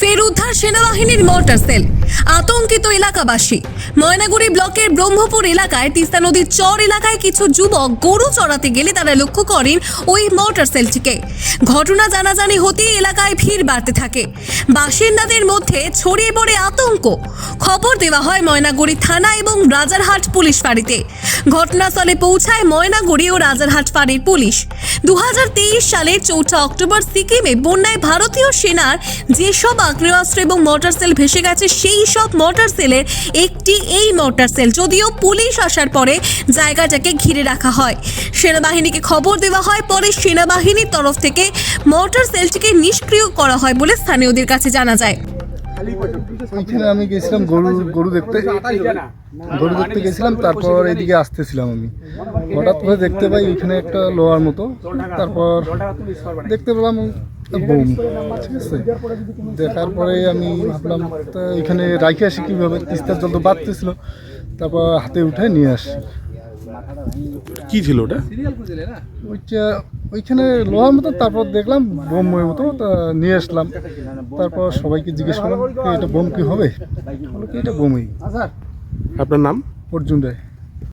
ফের উদ্ধার সেনাবাহিনীর মোটর সেল। আতঙ্কিত এলাকাবাসী। ময়নাগুড়ি ব্লকের ব্রহ্মপুর এলাকায় তিস্তা নদীর চর এলাকায় কিছু যুবক গরু চড়াতে গেলে তারা লক্ষ্য করেন ওই মোটর সেলটিকে ঘটনা জানাজানি হতেই এলাকায় ভিড় বাড়তে থাকে। বাসিন্দাদের মধ্যে ছড়িয়ে পড়ে আতঙ্ক। খবর দেওয়া হয় ময়নাগুড়ি থানা এবং রাজারহাট পুলিশ ফাঁড়িতে। ঘটনাস্থলে পৌঁছায় ময়নাগুড়ি ও রাজারহাট ফাঁড়ির পুলিশ। দু সালের চৌঠা অক্টোবর সিকিমে বন্যায় ভারতীয় সেনার যেসব আগ্নেয়াস্ত্র এবং মোটর সেল ভেসে গেছে, সেই সব মোটর সেলের একটি এই মোটর সেল যদিও পুলিশ আসার পরে জায়গাটাকে ঘিরে রাখা হয়। সেনাবাহিনীকে খবর দেওয়া হয়, পরে সেনাবাহিনীর তরফ থেকে মোটর সেলটিকে নিষ্ক্রিয় করা হয় বলে স্থানীয়দের কাছে জানা যায়। ওইখানে আমি গেছিলাম গরু গরু দেখতে। গরু দেখতে গেছিলাম তারপর এদিকে আসতেছিলাম আমি। হঠাৎ করে দেখতে পাই ওইখানে একটা লোহার মতো। তারপর দেখতে পেলাম বোম ঠিক আছে? দেখার পরে আমি ভাবলাম তা এখানে রাখে আসি কীভাবে? তিস্তার জল তো বাড়তেছিল তারপর হাতে উঠে নিয়ে আসি। কি ছিল ওটা? ওইটা ওইখানে লোহার মতো তারপর দেখলাম বোমের মতো তা নিয়ে আসলাম। তারপর সবাইকে জিজ্ঞেস করলাম এটা বোম কি হবে? এটা বোমই আপনার নাম? অর্জুন রায়।